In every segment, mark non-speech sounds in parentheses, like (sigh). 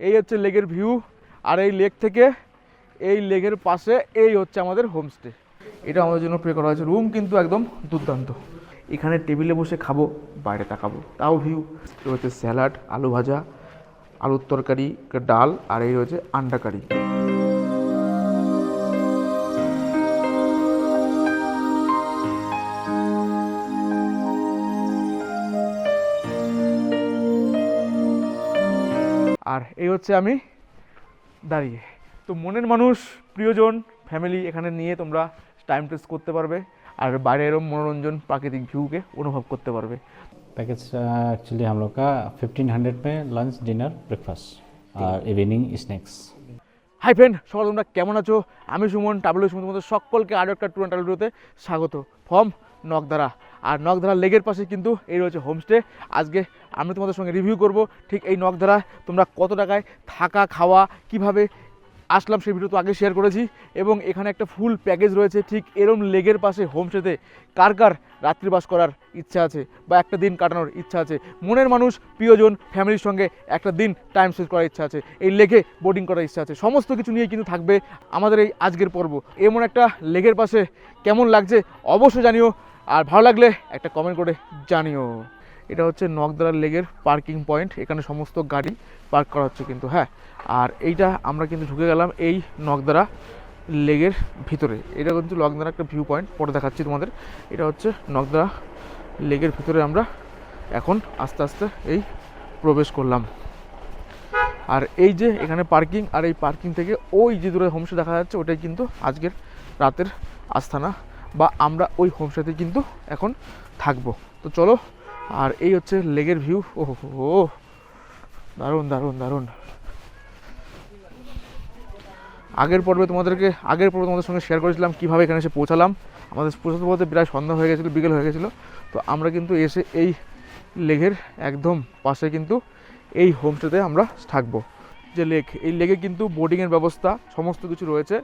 এই হচ্ছে লেগের ভিউ আর এই লেক থেকে এই লেগের পাশে এই হচ্ছে আমাদের হোমস্টে। এটা আমাদের জন্য প্রে করা হয়েছে। রুম কিন্তু একদম দুর্দান্ত। এখানে টেবিলে বসে খাব, বাইরে তাকাবো। তাও ভিউ হচ্ছে স্যালাড আলু ভাজা, আলুর তরকারি, ডাল আর এই রয়েছে আন্ডা কারি। এই হচ্ছে আমি দাঁড়িয়ে তো মনের মানুষ প্রিয়জন ফ্যামিলি এখানে নিয়ে তোমরা টাইম টেস্ট করতে পারবে আর বাইরে এরম মনোরঞ্জন প্রাকৃতিক ভিউকে অনুভব করতে পারবে पैकेज एक्चुअली हम लोग का 1500 में लंच डिनर ब्रेकफास्ट और इवनिंग स्नैक्स হাই ফ্রেন্ড সকাল তোমরা কেমন আছো আমি সুমন টাবলু সুমন তোমাদের সকলকে আরও একটা টুর টাবলুতে স্বাগত ফর্ম নকদারা আর নকদারা লেগের পাশে কিন্তু এই রয়েছে হোমস্টে আজকে আমি তোমাদের সঙ্গে রিভিউ করব ঠিক এই নকদারা তোমরা কত টাকায় থাকা, খাওয়া, কীভাবে আসলাম সেই ভিডিও তো আগে শেয়ার করেছি। এবং এখানে একটা ফুল প্যাকেজ রয়েছে ঠিক এরম লেগের পাশে হোমস্টেতে কার কার রাত্রিবাস করার ইচ্ছা আছে বা একটা দিন কাটানোর ইচ্ছা আছে? মনের মানুষ, প্রিয়জন, ফ্যামিলির সঙ্গে একটা দিন টাইম স্পেন্ড করার ইচ্ছা আছে। এই লেগে বোর্ডিং করার ইচ্ছা আছে। সমস্ত কিছু নিয়ে কিন্তু থাকবে আমাদের এই আজকের পর্ব। এমন একটা লেগের পাশে কেমন লাগছে অবশ্যই জানিও। আর ভালো লাগলে একটা কমেন্ট করে জানিও। এটা হচ্ছে নকদারার লেগের পার্কিং পয়েন্ট এখানে সমস্ত গাড়ি পার্ক করা হচ্ছে কিন্তু হ্যাঁ। আর এইটা আমরা কিন্তু ঢুকে গেলাম এই নকদারা লেগের ভিতরে। এটা কিন্তু নকদারা একটা ভিউ পয়েন্ট পরে দেখাচ্ছি তোমাদের। এটা হচ্ছে নকদারা লেগের ভিতরে আমরা এখন আস্তে আস্তে এই প্রবেশ করলাম। আর এই যে এখানে পার্কিং আর এই পার্কিং থেকে ওই যে দূরে হোমস্টে দেখা যাচ্ছে, ওটাই কিন্তু আজকের রাতের আস্থানা বা আমরা ওই হোমস্টেতে কিন্তু এখন থাকব। তো চলো, আর এই হচ্ছে লেগের ভিউ ও হো দারুণ দারুণ দারুণ। আগের পর্বে তোমাদেরকে, আগের পর্বে তোমাদের সঙ্গে শেয়ার করেছিলাম কীভাবে এখানে এসে পৌঁছালাম। আমাদের পৌঁছাতে পৌঁছাতে প্রায় সন্ধ্যা হয়ে গেছিল, বিকেল হয়ে গেছিল। তো আমরা কিন্তু এসে এই লেগের একদম পাশে কিন্তু এই হোমস্টেতে আমরা থাকব। যে লেক এই লেগে কিন্তু বোর্ডিংয়ের ব্যবস্থা, সমস্ত কিছু রয়েছে।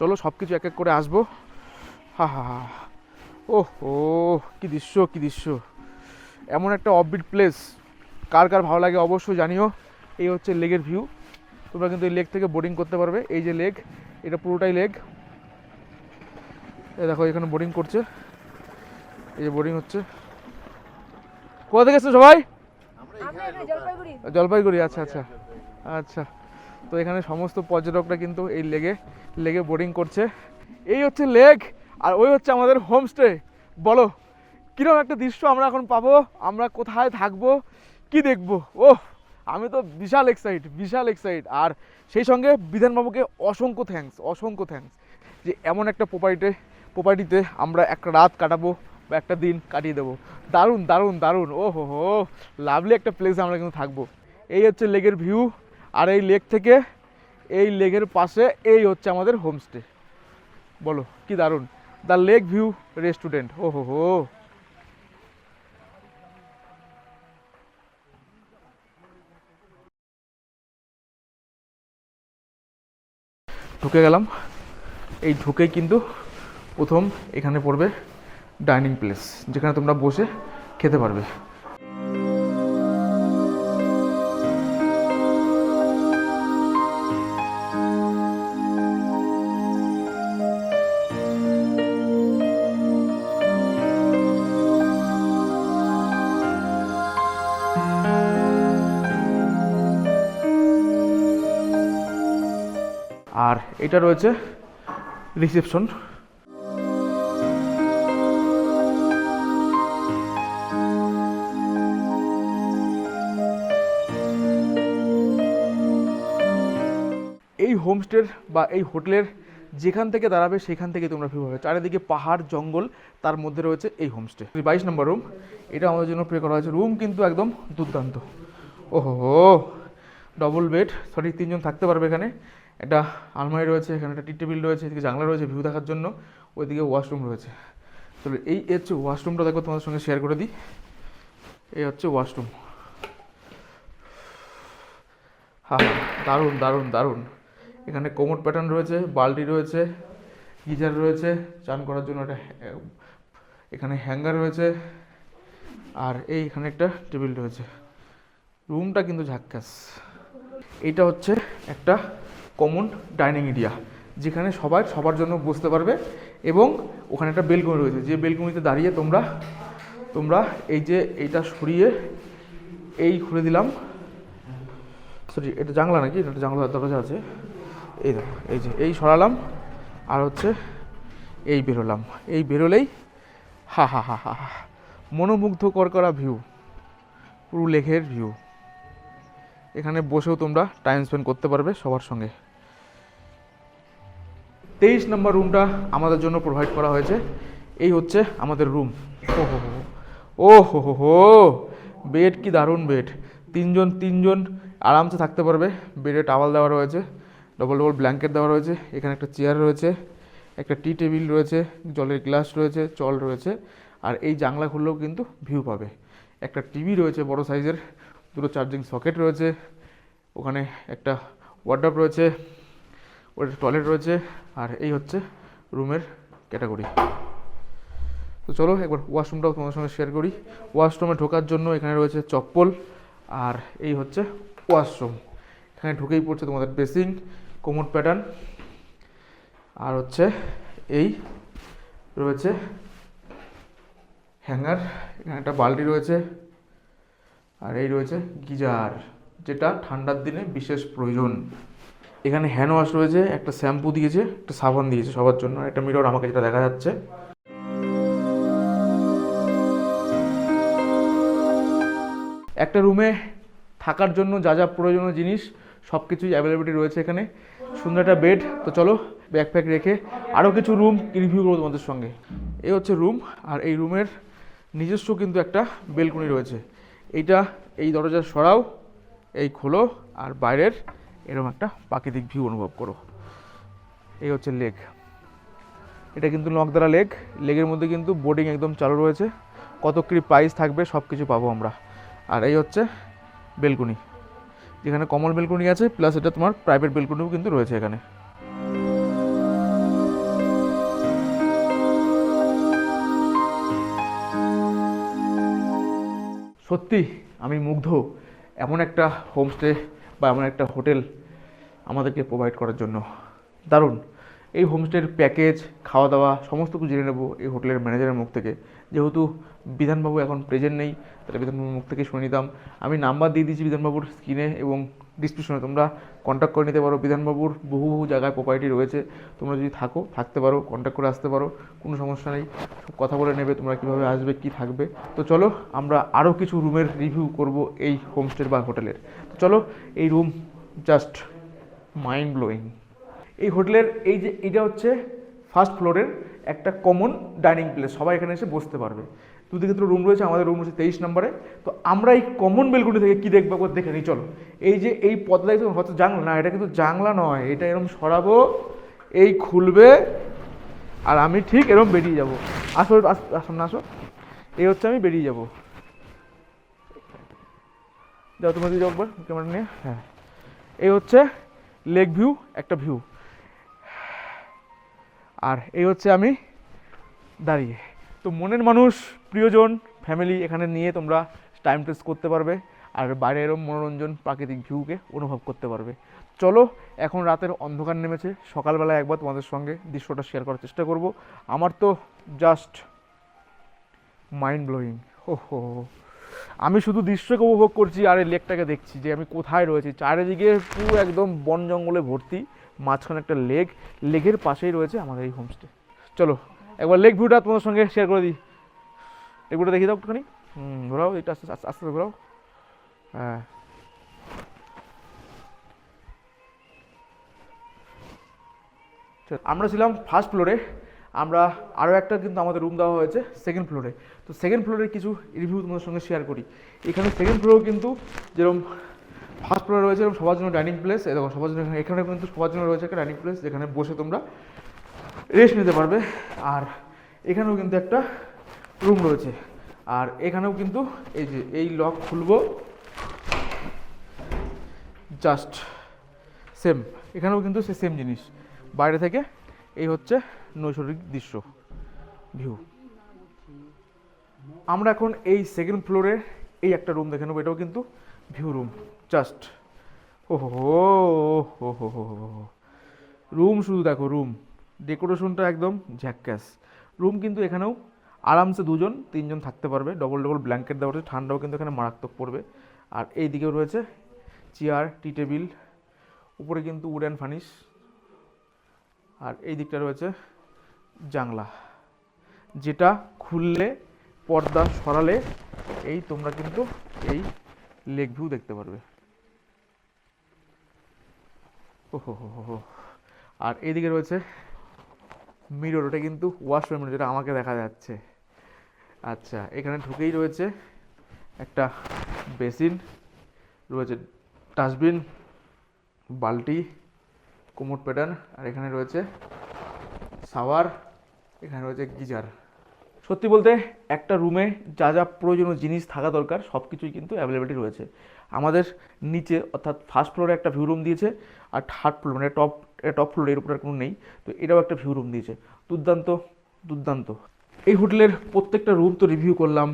চলো সব কিছু এক এক করে আসব। হা হা হা ও কী দৃশ্য কী দৃশ্য। এমন একটা অফবিট প্লেস কার কার ভালো লাগে অবশ্যই জানিও। এই হচ্ছে লেগের ভিউ তোমরা কিন্তু এই লেক থেকে বোর্ডিং করতে পারবে। এই যে লেক এটা পুরোটাই লেক এ দেখো, এখানে বোর্ডিং করছে। এই যে বোর্ডিং হচ্ছে। কোথা থেকে এসছো সবাই? জলপাইগুড়ি আচ্ছা আচ্ছা। আচ্ছা। তো এখানে সমস্ত পর্যটকরা কিন্তু এই লেগে লেগে বোর্ডিং করছে। এই হচ্ছে লেক আর ওই হচ্ছে আমাদের হোমস্টে বলো কীরকম একটা দৃশ্য আমরা এখন পাবো? আমরা কোথায় থাকব? কি দেখব? ও আমি তো বিশাল এক্সাইট বিশাল এক্সাইট আর সেই সঙ্গে বিধানবাবুকে অসংখ্য থ্যাঙ্কস অসংখ্য থ্যাঙ্কস যে এমন একটা প্রপার্টিতে প্রপার্টিতে আমরা একটা রাত কাটাবো বা একটা দিন কাটিয়ে দেবো। দারুণ দারুণ দারুণ। ও হো হো লাভলি একটা প্লেসে আমরা কিন্তু থাকব। এই হচ্ছে লেগের ভিউ আর এই লেক থেকে, এই লেগের পাশে, এই হচ্ছে আমাদের হোমস্টে বলো, কি দারুণ? দ্য লেক ভিউ রেস্টুরেন্ট ও হো হো ঢুকে গেলাম। এই ঢুকেই কিন্তু প্রথম এখানে পড়বে ডাইনিং প্লেস, যেখানে তোমরা বসে খেতে পারবে। আর এটা রয়েছে রিসেপশন। এই হোমস্টের বা এই হোটেলের যেখান থেকে দাঁড়াবে, সেখান থেকে তোমরা ভিউ হবে চারিদিকে পাহাড়, জঙ্গল, তার মধ্যে রয়েছে এই হোমস্টে। বাইশ নম্বর রুম এটা আমাদের জন্য প্রে করা হয়েছে। রুম কিন্তু একদম দুর্দান্ত। ওহো ডবল বেড সরি তিনজন থাকতে পারবে এখানে। একটা আলমারি রয়েছে, এখানে একটা টি টেবিল রয়েছে, এদিকে জানলা রয়েছে ভিউ দেখার জন্য, ওইদিকে ওয়াশরুম রয়েছে। চলো এই হচ্ছে ওয়াশরুমটা দেখো, তোমাদের সঙ্গে শেয়ার করে দিই। এই হচ্ছে ওয়াশরুম হ্যাঁ দারুণ দারুণ দারুণ। এখানে কোমর প্যাটার্ন রয়েছে, বালতি রয়েছে, গিজার রয়েছে, চান করার জন্য একটা এখানে হ্যাঙ্গার রয়েছে, আর এই এখানে একটা টেবিল রয়েছে। রুমটা কিন্তু ঝাক্কাস। এটা হচ্ছে একটা কমন ডাইনিং এরিয়া, যেখানে সবাই সবার জন্য বসতে পারবে এবং ওখানে একটা বেলকনি রয়েছে। যে বেলকনিতে দাঁড়িয়ে তোমরা তোমরা এই যে এইটা সরিয়ে এই খুলে দিলাম। সরি এটা জানলা নাকি? এটা জানলা দরজা আছে। এই দেখো, এই যে, এই সরালাম, আর হচ্ছে এই বেরোলাম। এই বেরোলেই হা হা হা হা হা, মনোমুগ্ধকর করা ভিউ পুরো লেকের ভিউ এখানে বসেও তোমরা টাইম স্পেন্ড করতে পারবে সবার সঙ্গে। তেইশ নম্বর রুমটা আমাদের জন্য প্রোভাইড করা হয়েছে। এই হচ্ছে আমাদের রুম ও হো হো ও হো হো হো। বেড কি দারুণ বেড তিনজন তিনজন আরামসে থাকতে পারবে। বেডে টাওয়াল দেওয়া রয়েছে ডবল ডবল ব্ল্যাঙ্কেট দেওয়া রয়েছে, এখানে একটা চেয়ার রয়েছে, একটা টি টেবিল রয়েছে, জলের গ্লাস রয়েছে জল রয়েছে, আর এই জানলা খুললেও কিন্তু ভিউ পাবে। একটা টিভি রয়েছে বড় সাইজের দুটো চার্জিং সকেট রয়েছে, ওখানে একটা ওয়ার্ড্রপ রয়েছে ওর টয়লেট রয়েছে, আর এই হচ্ছে রুমের ক্যাটাগরি তো চলো একবার ওয়াশরুমটাও তোমাদের সঙ্গে শেয়ার করি। ওয়াশরুমে ঢোকার জন্য এখানে রয়েছে চপ্পল, আর এই হচ্ছে ওয়াশরুম এখানে ঢুকেই পড়ছে তোমাদের বেসিং কোমর প্যাটার্ন আর হচ্ছে এই রয়েছে হ্যাঙ্গার এখানে একটা বালতি রয়েছে, আর এই রয়েছে গিজার, যেটা ঠান্ডার দিনে বিশেষ প্রয়োজন। এখানে হ্যান্ড ওয়াশ রয়েছে, একটা শ্যাম্পু দিয়েছে, একটা সাবান দিয়েছে সবার জন্য, একটা মিরর আমাকে যেটা দেখা যাচ্ছে। একটা রুমে থাকার জন্য যা যা প্রয়োজনীয় জিনিস, সব কিছুই অ্যাভেলেবিলিটি রয়েছে এখানে। সুন্দর একটা বেড তো চলো ব্যাকপ্যাক রেখে আরও কিছু রুম রিভিউ করব তোমাদের সঙ্গে। এই হচ্ছে রুম আর এই রুমের নিজস্ব কিন্তু একটা বেলকনি রয়েছে। এইটা, এই দরজা সরাও, এই খোলো, আর বাইরের এরকম একটা প্রাকৃতিক ভিউ অনুভব করো। এই হচ্ছে লেক এটা কিন্তু নকদারা লেক লেকের মধ্যে কিন্তু বোর্ডিং একদম চালু রয়েছে। কত কী প্রাইস থাকবে সব কিছু পাবো আমরা। আর এই হচ্ছে বেলকুনি। যেখানে কমন বেলকুনি আছে প্লাস এটা তোমার প্রাইভেট বেলকনিও কিন্তু রয়েছে এখানে। সত্যি, আমি মুগ্ধ। এমন একটা হোমস্টে বা এমন একটা হোটেল আমাদেরকে প্রোভাইড করার জন্য। দারুণ। এই হোমস্টের প্যাকেজ খাওয়া দাওয়া, সমস্ত কিছু জেনে নেব এই হোটেলের ম্যানেজারের মুখ থেকে। যেহেতু বিধানবাবু এখন প্রেজেন্ট নেই, তাহলে বিধানবাবুর মুখ থেকে শুনে নিতাম। আমি নাম্বার দিয়ে দিয়েছি বিধানবাবুর স্ক্রিনে এবং ডিসক্রিপশনে তোমরা কন্ট্যাক্ট করে নিতে পারো। বিধানবাবুর বহু বহু জায়গায় প্রপার্টি রয়েছে। তোমরা যদি থাকো, থাকতে পারো কন্ট্যাক্ট করে আসতে পারো। কোনো সমস্যা নেই। সব কথা বলে নেবে তোমরা কীভাবে আসবে, কি থাকবে। তো চলো, আমরা আরও কিছু রুমের রিভিউ করব এই হোমস্টের বা হোটেলের তো চলো, এই রুম জাস্ট মাইন্ড ব্লোয়িং এই হোটেলের এই যে, এটা হচ্ছে ফার্স্ট ফ্লোরের একটা কমন ডাইনিং প্লেস, সবাই এখানে এসে বসতে পারবে। দুদিকে তো রুম রয়েছে, আমাদের রুম রয়েছে তেইশ নম্বরে। তো আমরা এই কমন বেলকুনি থেকে কী দেখব দেখে নিই, চলো। এই যে এই পথটা দেখছ, হয়তো জানলা না, এটা কিন্তু জানলা নয়, এটা এরকম সরাবো, এই খুলবে, আর আমি ঠিক এরকম বেরিয়ে যাব। আসো, আস- আসো, না আসো। এই হচ্ছে আমি বেরিয়ে যাব। যাও তোমার দিকে যাও একবার ক্যামেরা নিয়ে। হ্যাঁ। এই হচ্ছে লেক ভিউ একটা ভিউ আর এই হচ্ছে আমি দাঁড়িয়ে। তো মনের মানুষ, প্রিয়জন ফ্যামিলি এখানে নিয়ে তোমরা টাইম টেস্ট করতে পারবে আর বাইরে এরম মনোরঞ্জন, প্রাকৃতিক ভিউকে অনুভব করতে পারবে। চলো, এখন রাতের অন্ধকার নেমেছে। সকালবেলা একবার তোমাদের সঙ্গে দৃশ্যটা শেয়ার করার চেষ্টা করব। আমার তো জাস্ট মাইন্ড ব্লোয়িং ও হো আমি শুধু দৃশ্যকে উপভোগ করছি আর এই লেকটাকে দেখছি যে আমি কোথায় রয়েছি। চারিদিকে পুরো একদম বন জঙ্গলে ভর্তি। মাঝখানে একটা লেক, লেকের পাশেই রয়েছে আমাদের এই হোমস্টে চলো, একবার লেক ভিউটা তোমাদের সঙ্গে শেয়ার করে দিই। লেক ভিউটা দেখিয়ে দাও একটুখানি। হুম, ঘোরাও, একটু আস্তে আস্তে আস্তে ঘোরাও। হ্যাঁ। আমরা ছিলাম ফার্স্ট ফ্লোরে আমরা আরও একটা কিন্তু আমাদের রুম দেওয়া হয়েছে সেকেন্ড ফ্লোরে তো সেকেন্ড ফ্লোরের কিছু রিভিউ তোমাদের সঙ্গে শেয়ার করি। এখানে সেকেন্ড ফ্লোরেও কিন্তু যেরকম ফার্স্ট ফ্লোরে রয়েছে এরকম সবার জন্য ডাইনিং প্লেস এরকম সবার জন্য এখানে কিন্তু সবার জন্য রয়েছে একটা ডাইনিং প্লেস যেখানে বসে তোমরা রেস্ট নিতে পারবে। আর এখানেও কিন্তু একটা রুম রয়েছে। আর এখানেও কিন্তু এই যে, এই লক খুলবো। জাস্ট সেম এখানেও কিন্তু সে সেম জিনিস। বাইরে থেকে এই হচ্ছে নৈসর্গিক দৃশ্য ভিউ আমরা এখন এই সেকেন্ড ফ্লোরে এই একটা রুম দেখে নেব। এটাও কিন্তু ভিউ রুম জাস্ট ওহো হো হো হো রুম শুধু দেখো রুম ডেকোরেশনটা একদম ঝ্যাক্কাস রুম কিন্তু এখানেও আরামসে দুজন তিনজন থাকতে পারবে ডবল ডবল ব্ল্যাঙ্কেট দেওয়া রয়েছে ঠান্ডাও কিন্তু এখানে মারাত্মক পড়বে আর এই দিকেও রয়েছে চেয়ার টি টেবিল উপরে কিন্তু উড অ্যান্ড ফার্নিশ আর এই দিকটা রয়েছে জাংলা যেটা খুললে পর্দা সরালে এই তোমরা কিন্তু এই লেক ভিউ দেখতে পারবে আর এইদিকে রয়েছে মিরর ওটা কিন্তু ওয়াশরুম যেটা আমাকে দেখা যাচ্ছে। আচ্ছা এখানে ঢুকেই রয়েছে একটা বেসিন রয়েছে ডাস্টবিন বালতি, কোমোট প্যাটার্ন আর এখানে রয়েছে শাওয়ার এখানে রয়েছে গিজার। সত্যি বলতে একটা রুমে যা যা প্রয়োজনীয় জিনিস থাকা দরকার সব কিছুই কিন্তু অ্যাভেলেবিলিটি রয়েছে। আমাদের নিচে অর্থাৎ ফার্স্ট ফ্লোরে একটা ভিউ রুম দিয়েছে আর থার্ড ফ্লোর মানে টপ টপ ফ্লোরে এর উপরে কোনো নেই। তো এটাও একটা ভিউ রুম দিয়েছে। দুর্দান্ত দুর্দান্ত। এই হোটেলের প্রত্যেকটা রুম তো রিভিউ করলাম,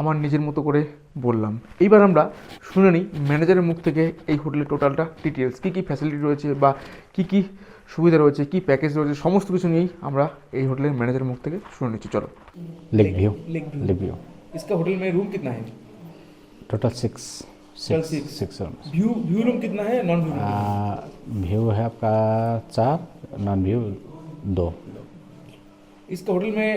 আমার নিজের মতো করে বললাম। এইবার আমরা শুনে নিই ম্যানেজারের মুখ থেকে এই হোটেলের টোটালটা ডিটেলস কী কী ফ্যাসিলিটি রয়েছে বা কী কী সুবিধা রয়েছে কী প্যাকেজ রয়েছে সমস্ত কিছু নিয়েই আমরা এই হোটেলের ম্যানেজারের মুখ থেকে শুনে নিচ্ছি চলো lake view lake view। Lake view इसका होटल में रूम कितना है total six Total six six। Six rooms view view room कितना है नॉन व्यू व्यू है आपका चार नॉन व्यू दो इसका होटल में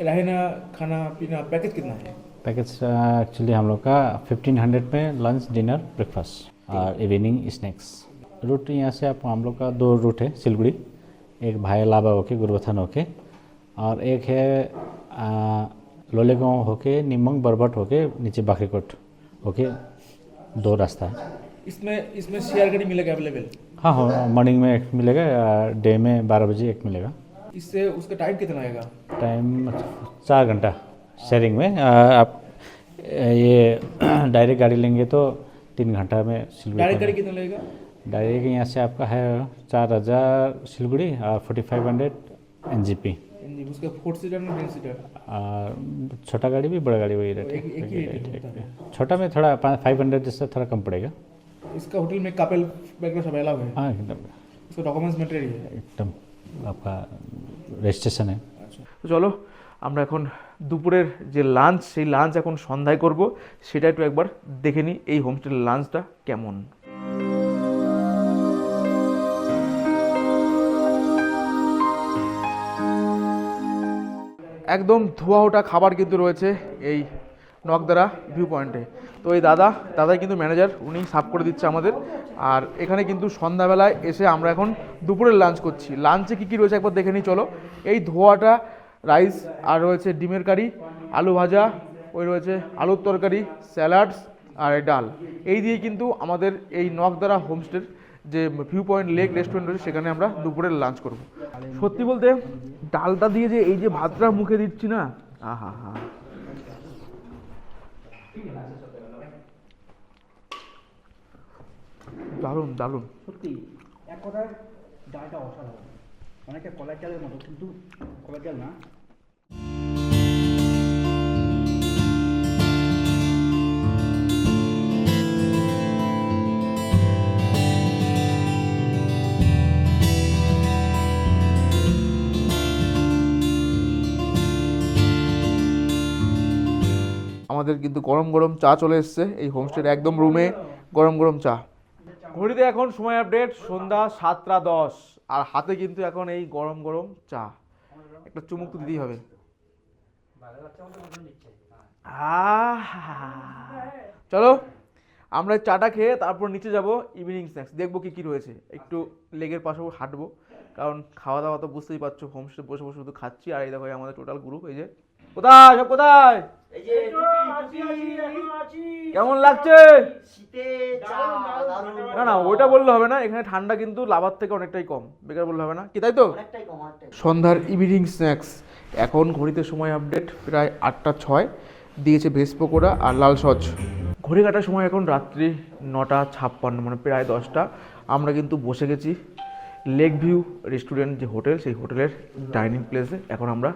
रहना खाना पीना पैकेज कितना है पैकेज एक्चुअली हम लोग का फिफ्टीन हंड्रेड में लंच डिनर ब्रेकफास्ट और इवनिंग स्नैक्स रूट यहाँ से आप हम लोग का दो रूट है सिलगुड़ी एक भाई लाबा होके गुरबथान होके और एक है आ, लोलेगांव होके निमंग बरबट होके नीचे बाखरीकोट होके दो रास्ता है। इसमें इसमें गाड़ी मिलेगा अवेलेबल? हाँ हाँ मॉर्निंग में एक मिलेगा डे में बारह बजे एक मिलेगा। इससे उसका टाइम कितना आएगा? टाइम चार घंटा शेयरिंग में। आ, आप ये (clears throat) डायरेक्ट गाड़ी लेंगे तो तीन घंटा में सिलगुड़ी डायरेक्ट गाड़ी कितना लगेगा? डायरेक्ट यहाँ से आपका है चार हज़ार सिलगुड़ी और forty five hundred N J P उसका फोर सीटर ना टेन सीटर और छोटा गाड़ी भी बड़ा गाड़ी वही रेट है एक- एक ही रेट एक- होता एक- छोटा में थोड़ा फाइव हंड्रेड जैसा थोड़ा कम पड़ेगा इसका होटल में कपल बैकग्राउंड सब अलाउ है हाँ एकदम इसका डॉक्यूमेंट्स मेटेरियल है एकदम आपका रजिस्ट्रेशन है তো চলো আমরা এখন দুপুরের যে লাঞ্চ সেই লাঞ্চ এখন সন্ধ্যায় করব সেটা একটু একবার দেখে নিই এই হোমস্টের লাঞ্চটা কেমন একদম ধোয়া ওঠা খাবার কিন্তু রয়েছে এই নকদারা ভিউ পয়েন্টে তো এই দাদা, দাদাই কিন্তু ম্যানেজার উনি সাফ করে দিচ্ছে আমাদের। আর এখানে কিন্তু সন্ধ্যাবেলায় এসে আমরা এখন দুপুরের লাঞ্চ করছি। লাঞ্চে কী কী রয়েছে একবার দেখে নিই, চলো। এই ধোয়াটা রাইস আর রয়েছে ডিমের কারি, আলু ভাজা, ওই রয়েছে আলুর তরকারি স্যালাডস আর ডাল। এই দিয়ে কিন্তু আমাদের এই নকদারা হোমস্টের যে ভিউ পয়েন্ট লেক রেস্টুরেন্ট রয়েছে সেখানে আমরা দুপুরের লাঞ্চ করব। সত্যি বলতে ডালটা দিয়ে যে এই যে ভাতটা মুখে দিচ্ছি না আহা হা। দারুণ দারুণ। সত্যি এক কথায় ডালটা অসাধারণ। অনেকটা কলার চালের মতো কিন্তু কলার চাল না। আমাদের কিন্তু গরম গরম চা চলে এসছে। এই হোমস্টের একদম রুমে গরম গরম চা। ঘড়িতে এখন সময় আপডেট সন্ধ্যা সাতটা দশ। আর হাতে কিন্তু এখন এই গরম গরম চা। একটা চুমুক তো দিতেই হবে। চলো, আমরা চাটা খেয়ে তারপর নিচে যাব ইভিনিং স্ন্যাক্স দেখব কি কি রয়েছে। একটু লেগের পাশে হাঁটবো। কারণ খাওয়া দাওয়া তো বুঝতেই পারছ হোমস্টে বসে বসে শুধু খাচ্ছি। আর এই দেখো আমাদের টোটাল গ্রুপ এই যে কোথায় সব কোথায়? কেমন লাগছে? না না ওইটা বললে হবে না এখানে ঠান্ডা কিন্তু লাভার থেকে অনেকটাই কম বেকার বললে হবে না। কি তাই তো? সন্ধ্যার ইভিনিং স্ন্যাক্স এখন ঘড়িতে সময় আপডেট প্রায় আটটা ছয়। দিয়েছে ভেজ পকোড়া আর লাল সচ ঘড়ি কাটার সময় এখন রাত্রি নটা ছাপ্পান্ন মানে প্রায় দশটা। আমরা কিন্তু বসে গেছি লেক ভিউ রেস্টুরেন্ট যে হোটেল সেই হোটেলের ডাইনিং প্লেসে এখন আমরা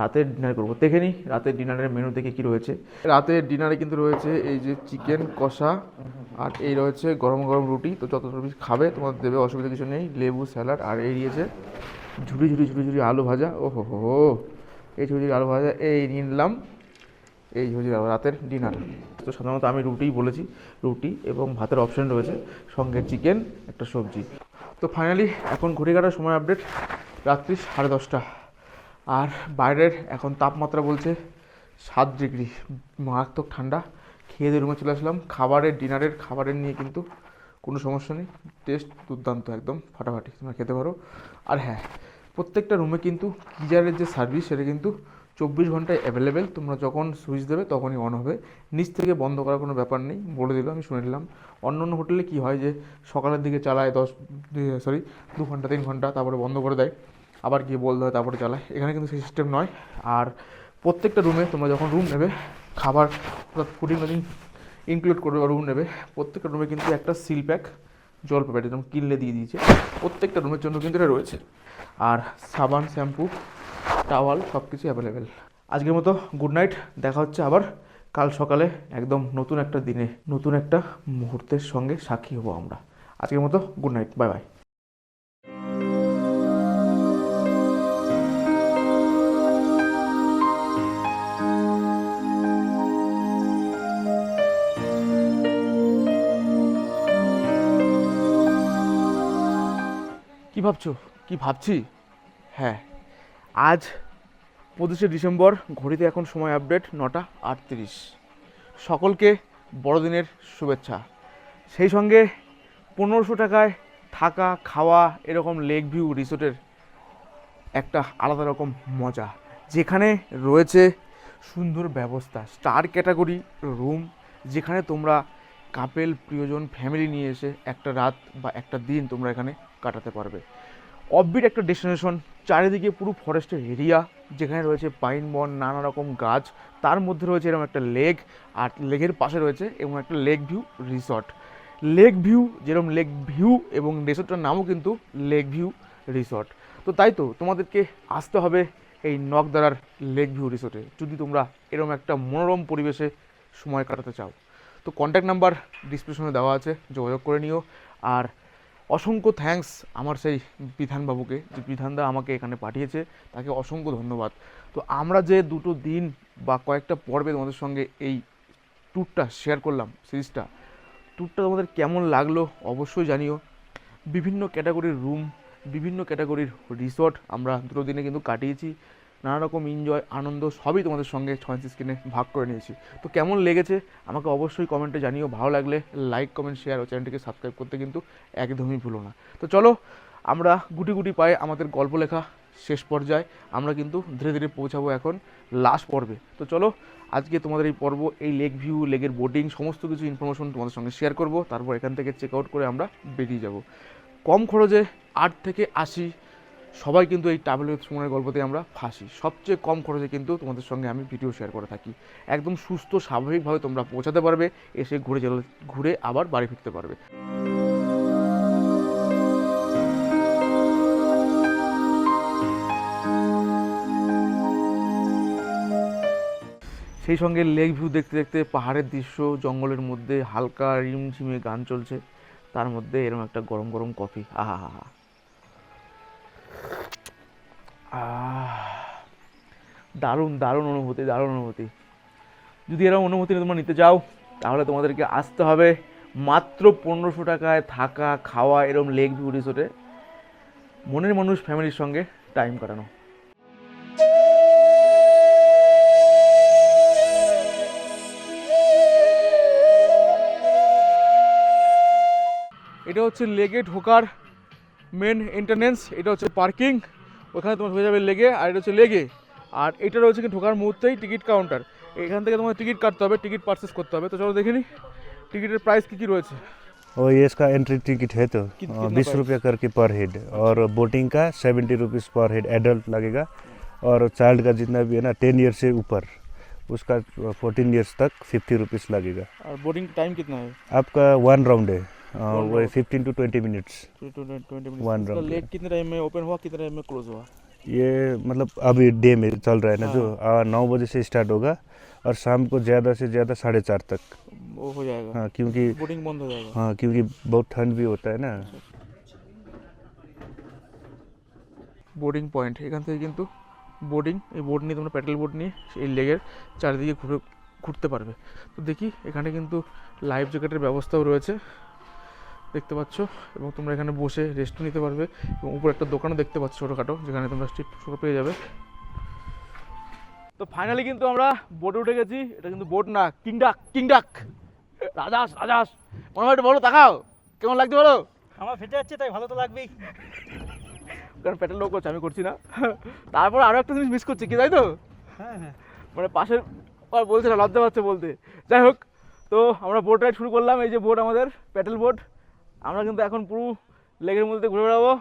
রাতের ডিনার করব। দেখে নিই রাতের ডিনারের মেনু দেখে কি রয়েছে। রাতের ডিনারে কিন্তু রয়েছে এই যে চিকেন কষা, আর এই রয়েছে গরম গরম রুটি। তো যত সর্ভিস খাবে তোমার দেবে অসুবিধা কিছু নেই। লেবু, স্যালাড, আর এই দিয়েছে ঝুড়ি ঝুড়ি ঝুড়ি ঝুড়ি আলু ভাজা। ও হো হো। এই ঝুড়ি ঝুড়ি আলু ভাজা এই নিলাম। এই হচ্ছে রাতের ডিনার তো সাধারণত আমি রুটিই বলেছি। রুটি এবং ভাতের অপশন রয়েছে। সঙ্গে চিকেন একটা সবজি। তো ফাইনালি এখন ঘড়ি কাটার সময় আপডেট রাত্রি সাড়ে দশটা। আর বাইরের এখন তাপমাত্রা বলছে সাত ডিগ্রি। মারাত্মক ঠান্ডা। খেয়ে দিয়ে রুমে চলে আসলাম। খাবারের, ডিনারের খাবারের নিয়ে কিন্তু কোনো সমস্যা নেই। টেস্ট দুর্দান্ত একদম, ফাটাফাটি। তোমরা খেতে পারো। আর হ্যাঁ প্রত্যেকটা রুমে কিন্তু গিজারের যে সার্ভিস সেটা কিন্তু চব্বিশ ঘন্টায় অ্যাভেলেবেল তোমরা যখন সুইচ দেবে, তখনই অন হবে। নিচ থেকে বন্ধ করার কোনো ব্যাপার নেই। বলে দিল আমি শুনে নিলাম। অন্য অন্য হোটেলে কী হয় যে, সকালের দিকে চালায় দশ সরি দু ঘণ্টা, তিন ঘণ্টা, তারপরে বন্ধ করে দেয়। আবার গিয়ে বলতে হয় তারপরে চালায় এখানে কিন্তু সেই সিস্টেম নয়। আর প্রত্যেকটা রুমে তোমরা যখন রুম নেবে, খাবার অর্থাৎ ফুডিং লজিং ইনক্লুড করবে বা রুম নেবে, প্রত্যেকটা রুমে কিন্তু একটা সিল প্যাক জল পেপার যেরকম কিনলে দিয়ে দিয়েছে। প্রত্যেকটা রুমের জন্য কিন্তু এটা রয়েছে। আর সাবান, শ্যাম্পু টাওয়াল সব কিছু অ্যাভেলেবেল আজকের মতো গুড নাইট দেখা হচ্ছে আবার কাল সকালে একদম নতুন একটা দিনে, নতুন একটা মুহূর্তের সঙ্গে সাক্ষী হব আমরা। আজকের মতো গুড নাইট বাই বাই ভাবছ? কি ভাবছি? হ্যাঁ আজ পঁচিশে ডিসেম্বর, ঘড়িতে এখন সময় আপডেট নটা আটত্রিশ। সকলকে বড়দিনের শুভেচ্ছা। সেই সঙ্গে পনেরোশো টাকায় থাকা, খাওয়া, এরকম লেক ভিউ রিসোর্টের একটা আলাদা রকম মজা। যেখানে রয়েছে সুন্দর ব্যবস্থা স্টার ক্যাটাগরি রুম যেখানে তোমরা কাপেল প্রিয়জন ফ্যামিলি নিয়ে এসে একটা রাত বা একটা দিন তোমরা এখানে কাটাতে পারবে। অববিট একটা ডেস্টিনেশন চারিদিকে পুরো ফরেস্টের এরিয়া যেখানে রয়েছে পাইন বন, নানা রকম গাছ। তার মধ্যে রয়েছে এরকম একটা লেক আর লেকের পাশে রয়েছে এবং একটা lake view resort lake view যেরকম লেক ভিউ এবং রিসর্টটার নামও কিন্তু লেক ভিউ রিসর্ট তো তাই তো, তোমাদেরকে আসতে হবে এই নকদারার লেক ভিউ রিসর্টে যদি তোমরা এরকম একটা মনোরম পরিবেশে সময় কাটাতে চাও। তো কন্ট্যাক্ট নাম্বার ডিসক্রিপশনে দেওয়া আছে, যোগাযোগ করে নিও। আর অসংখ্য থ্যাঙ্কস আমার সেই বিধানবাবুকে, যে বিধানদা আমাকে এখানে পাঠিয়েছে, তাকে অসংখ্য ধন্যবাদ। তো আমরা যে দুটো দিন বা কয়েকটা পর্বে তোমাদের সঙ্গে এই ট্যুরটা শেয়ার করলাম সিরিজটা ট্যুরটা তোমাদের কেমন লাগল অবশ্যই জানিও। বিভিন্ন ক্যাটাগরির রুম বিভিন্ন ক্যাটাগরির রিসর্ট আমরা দুটো দিনে কিন্তু কাটিয়েছি। নানা রকম এনজয় আনন্দ সবই তোমাদের সঙ্গে ছয় স্ক্রিনে ভাগ করে নিয়েছি। তো কেমন লেগেছে? আমাকে অবশ্যই কমেন্টে জানিও। ভালো লাগলে লাইক কমেন্ট শেয়ার ও চ্যানেলটিকে সাবস্ক্রাইব করতে কিন্তু একদমই ভুলো না। তো চলো, আমরা গুটি গুটি পায়ে আমাদের গল্প লেখা শেষ পর্যায়ে আমরা কিন্তু ধীরে ধীরে পৌঁছাবো এখন লাস্ট পর্বে। তো চলো, আজকে তোমাদের এই পর্ব, এই লেক ভিউ লেকের বোটিং সমস্ত কিছু ইনফরমেশন তোমাদের সঙ্গে শেয়ার করব। তারপর এখান থেকে চেক আউট করে আমরা বেরিয়ে যাব। কম খরচে আট থেকে আশি সবাই কিন্তু এই ট্রাভেল উইথ সুমনের গল্পতে আমরা ফাঁসি। সবচেয়ে কম খরচে কিন্তু তোমাদের সঙ্গে আমি ভিডিও শেয়ার করে থাকি। একদম সুস্থ, স্বাভাবিকভাবে তোমরা পৌঁছাতে পারবে, এসে ঘুরে চলে, ঘুরে আবার বাড়ি ফিরতে পারবে। সেই সঙ্গে লেক ভিউ দেখতে দেখতে, পাহাড়ের দৃশ্য, জঙ্গলের মধ্যে হালকা রিমঝিমে গান চলছে। তার মধ্যে এরকম একটা গরম গরম কফি আহা হা হা দারুণ দারুণ অনুভূতি দারুণ অনুভূতি। যদি এরকম অনুভূতি তোমরা নিতে চাও, তাহলে তোমাদেরকে আসতে হবে মাত্র পনেরোশো টাকায় থাকা, খাওয়া এরকম লেক ভিউ রিসোর্টে মনের মানুষ, ফ্যামিলির সঙ্গে টাইম কাটানো। এটা হচ্ছে লেগে ঢোকার মেন এন্ট্রান্স এটা হচ্ছে পার্কিং ওখানে তোমার হয়ে যাবে লেগে আর এটা হচ্ছে লেগে আর এটা রয়েছে কি ঢোকার মুহূর্তেই টিকিট কাউন্টার এখান থেকে তোমার টিকিট কাটতে হবে টিকিট পারচেস করতে হবে তো চলো দেখে নিই টিকিটের প্রাইস কী কী রয়েছে और ये इसका एंट्री टिकट है तो कित- कितना बीस प्राइस? रुपये करके पर हेड और बोटिंग का सेवेंटी रुपीज़ पर हेड एडल्ट लगेगा और चाइल्ड का जितना भी है ना टेन ईयर से ऊपर उसका फोर्टीन ईयर्स तक फिफ्टी रुपीज़ लगेगा और बोर्डिंग टाइम कितना है आपका वन राउंड है One वो round. Fifteen to twenty minutes twenty One minute round, lake yeah. कितने टाइम में ओपन हुआ कितने टाइम में क्लोज हुआ ये मतलब अभी डे में चल रहा है ना जो आ, नौ बजे से स्टार्ट होगा और शाम को ज़्यादा से ज़्यादा साढ़े चार तक वो हो जाएगा हाँ क्योंकि बोटिंग बंद हो जाएगा हाँ क्योंकि बहुत ठंड भी होता है ना বোর্ডিং পয়েন্ট এখান থেকে কিন্তু বোর্ডিং এই বোর্ড নিয়ে তোমরা প্যাডেল বোর্ড নিয়ে এই লেগের চারিদিকে ঘুরে ঘুরতে পারবে তো দেখি এখানে কিন্তু লাইফ জ্যাকেটের ব্যবস্থাও রয়েছে দেখতে পাচ্ছ এবং তোমরা এখানে বসে রেস্টও নিতে পারবে এবং উপরে একটা দোকানও দেখতে পাচ্ছ ছোটোখাটো যেখানে তোমরা স্ট্রিট ফুডও পেয়ে যাবে। তো ফাইনালি কিন্তু আমরা বোটে উঠে গেছি। এটা কিন্তু বোট না কিংডাক কিংডাক রাজাস রাজাস। মনে হয় বলো তাকাও। কেমন লাগছে বলো? আমার ফেটে যাচ্ছে তাই ভালো তো লাগবেই। কারণ পেট্রোল লোক করছে আমি করছি না। তারপর আরও একটা জিনিস মিস করছি কি তাই তো? হ্যাঁ হ্যাঁ। মানে পাশের আর বলছে না লজ্জা পাচ্ছে বলতে। যাই হোক তো আমরা বোট রাইড শুরু করলাম এই যে বোট আমাদের প্যাটেল বোট আমরা কিন্তু এখন পুরো লেকের মধ্যে ঘুরে বেড়াবো।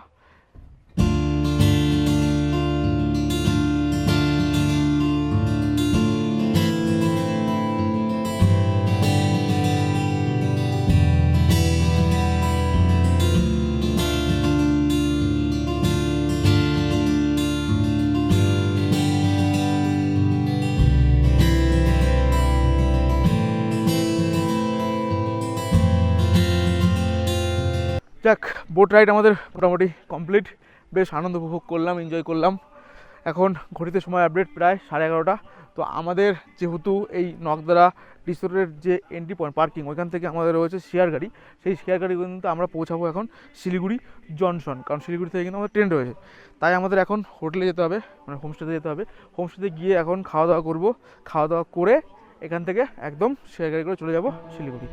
যাক বোট রাইড আমাদের মোটামুটি কমপ্লিট বেশ আনন্দ উপভোগ করলাম এনজয় করলাম। এখন ঘড়িতে সময় আপডেট প্রায় সাড়ে এগারোটা। তো আমাদের যেহেতু এই নকদারা রিসোর্টের যে এন্ট্রি পয়েন্ট পার্কিং ওইখান থেকে আমাদের রয়েছে শেয়ার গাড়ি। সেই শেয়ার গাড়ি কিন্তু আমরা পৌঁছাবো এখন শিলিগুড়ি জনসন কারণ শিলিগুড়ি থেকে কিন্তু আমাদের ট্রেন রয়েছে। তাই আমাদের এখন হোটেলে যেতে হবে মানে হোমস্টেতে যেতে হবে। হোমস্টেতে গিয়ে এখন খাওয়া দাওয়া করব। খাওয়া দাওয়া করে এখান থেকে একদম শেয়ার গাড়ি করে চলে যাব শিলিগুড়ি।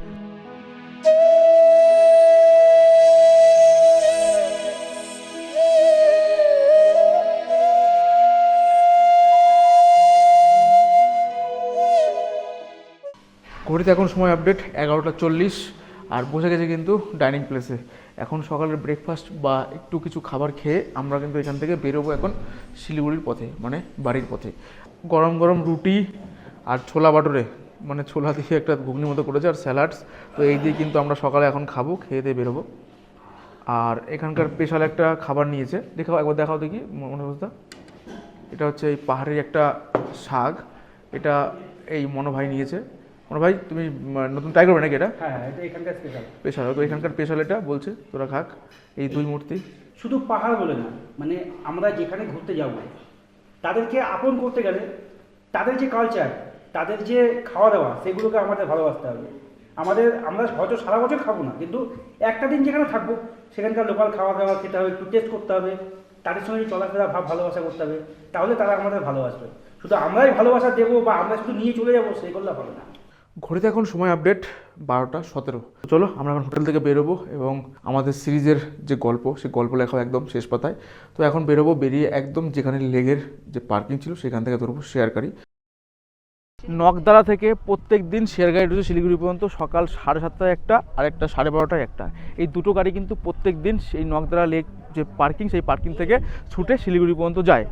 ঘড়িতে এখন সময় আপডেট এগারোটা চল্লিশ, আর বসে গেছে কিন্তু ডাইনিং প্লেসে এখন সকালের ব্রেকফাস্ট বা একটু কিছু খাবার খেয়ে আমরা কিন্তু এখান থেকে বেরোবো এখন শিলিগুড়ির পথে মানে বাড়ির পথে। গরম গরম রুটি আর ছোলা বাটুরে মানে ছোলা দিয়ে একটা ঘুগনির মতো করেছে আর স্যালাডস তো এই দিয়ে কিন্তু আমরা সকালে এখন খাব, খেয়ে দিয়ে বেরোবো। আর এখানকার স্পেশাল একটা খাবার নিয়েছে। দেখাও, একবার দেখাও দেখি মনে অবস্থা এটা হচ্ছে এই পাহাড়ের একটা শাক। এটা এই মনোভাই নিয়েছে। মনোভাই তুমি নতুন ট্রাই করবে নাকি এটা? হ্যাঁ হ্যাঁ এটা এখানকার স্পেশাল স্পেশাল তো এখানকার স্পেশাল এটা বলছে তোরা খাক এই দুই মূর্তি। শুধু পাহাড় বলে না মানে আমরা যেখানে ঘুরতে যাব তাদেরকে আপন করতে গেলে তাদের যে কালচার তাদের যে খাওয়া দাওয়া সেগুলোকে আমাদের ভালোবাসতে হবে। আমাদের আমরা হয়তো সারা বছর খাব না কিন্তু একটা দিন যেখানে থাকব সেখানকার লোকাল খাওয়া দাওয়া খেতে হবে একটু টেস্ট করতে হবে তাদের সঙ্গে চলাফেরা ভাব ভালোবাসা করতে হবে তাহলে তারা আমাদের ভালোবাসবে। শুধু আমরাই ভালোবাসা দেবো বা আমরা শুধু নিয়ে চলে যাব সেই করলে হবে না। ঘড়িতে এখন সময় আপডেট বারোটা সতেরো। চলো, আমরা এখন হোটেল থেকে বেরোবো এবং আমাদের সিরিজের যে গল্প, সেই গল্প লেখা একদম শেষ পাতায়। তো এখন বেরোবো, বেরিয়ে একদম যেখানে লেগের যে পার্কিং ছিল, সেখান থেকে ধরবো শেয়ার নকদারা থেকে প্রত্যেক দিন শেয়ার গাড়ি রয়েছে শিলিগুড়ি পর্যন্ত সকাল সাড়ে সাতটায় একটা, আর একটা সাড়ে বারোটায় একটা। এই দুটো গাড়ি কিন্তু প্রত্যেক দিন সেই নকদারা লেক যে পার্কিং, সেই পার্কিং থেকে ছুটে শিলিগুড়ি পর্যন্ত যায়।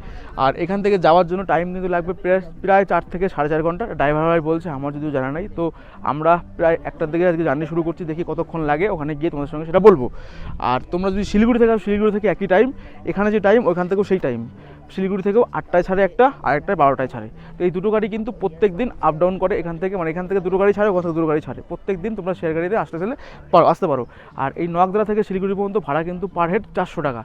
আর এখান থেকে যাওয়ার জন্য টাইম কিন্তু লাগবে প্রায় প্রায় চার থেকে সাড়ে চার ঘণ্টা। ড্রাইভার ভাই বলছে, আমার যদিও জানা নাই। তো আমরা প্রায় একটার দিকে আজকে জার্নি শুরু করছি, দেখি কতক্ষণ লাগে, ওখানে গিয়ে তোমাদের সঙ্গে সেটা বলব। আর তোমরা যদি শিলিগুড়ি থেকে শিলিগুড়ি থেকে একই টাইম এখানে যে টাইম ওখান থেকেও সেই টাইম শিলিগুড়ি থেকেও আটটায় ছাড়ে একটা, আর একটায় বারোটায় ছাড়ে। তো এই দুটো গাড়ি কিন্তু প্রত্যেক দিন আপ ডাউন করে এখান থেকে মানে এখান থেকে দুটো গাড়ি ছাড়ে, ওখান দুটো গাড়ি ছাড়ে। প্রত্যেক দিন তোমরা শেয়ার গাড়িতে আসতে চলে পারো, আসতে পারো। আর এই নোয়াকদরা থেকে শিলিগুড়ি পর্যন্ত ভাড়া কিন্তু পার হেড চারশো টাকা।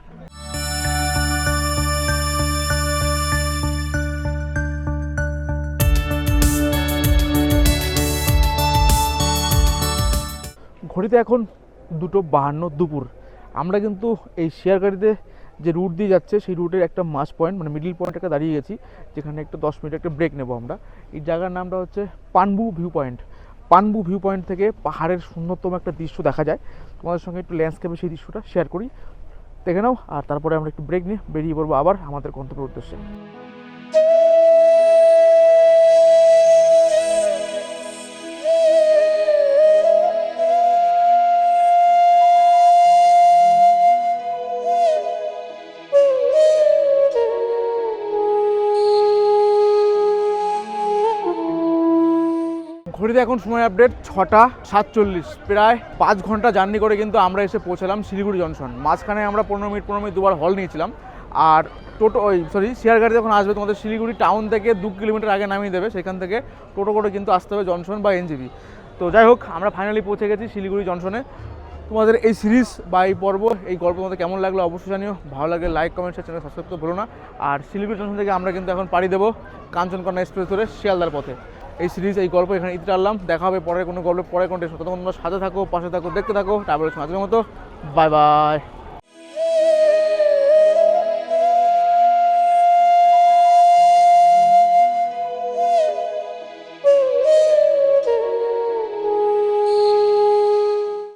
ঘড়িতে এখন দুটো বাহান্ন দুপুর। আমরা কিন্তু এই শেয়ার গাড়িতে যে রুট দিয়ে যাচ্ছে, সেই রুটের একটা মাস পয়েন্ট মানে মিডিল পয়েন্ট একটা দাঁড়িয়ে গেছি, যেখানে একটা দশ মিনিট একটা ব্রেক নেব আমরা। এই জায়গার নামটা হচ্ছে Panbu view point Panbu view point থেকে পাহাড়ের সুন্দরতম একটা দৃশ্য দেখা যায়। তোমাদের সঙ্গে একটু ল্যান্ডস্কেপে সেই দৃশ্যটা শেয়ার করি। দেখে নাও, আর তারপরে আমরা একটু ব্রেক নিয়ে বেরিয়ে পড়ব আবার আমাদের গন্তব্যের উদ্দেশ্যে। ঘড়িতে এখন সময় আপডেট ছটা সাতচল্লিশ। প্রায় পাঁচ ঘণ্টা জার্নি করে কিন্তু আমরা এসে পৌঁছালাম শিলিগুড়ি জংশন মাঝখানে আমরা পনেরো মিনিট পনেরো মিনিট দুবার হল নিয়েছিলাম। আর টোটো, ওই সরি শেয়ার গাড়ি যখন আসবে তোমাদের শিলিগুড়ি টাউন থেকে দু কিলোমিটার আগে নামিয়ে দেবে, সেখান থেকে টোটো করে কিন্তু আসতে হবে জনশন বা এনজিবি তো যাই হোক, আমরা ফাইনালি পৌঁছে গেছি শিলিগুড়ি জংশনে তোমাদের এই সিরিজ বা এই পর্ব, এই গল্প তোমাদের কেমন লাগল অবশ্যই জানিও। ভালো লাগে লাইক কমেন্ট চ্যানেল সাবস্ক্রাইব করতে ভুলো না। আর শিলিগুড়ি জংশন থেকে আমরা কিন্তু এখন পাড়ি দেবো কাঞ্চনকন্যা এক্সপ্রেস ধরে শিয়ালদার পথে। এই সিরিজ এই গল্প এখানে ইতি টানলাম দেখা হবে পরের কোনো গল্পে পরে কোনটা তখন তোমরা সাথে থাকো, পাশে থাকো, দেখতে থাকো। তারপরে আজকের মতো। Bye bye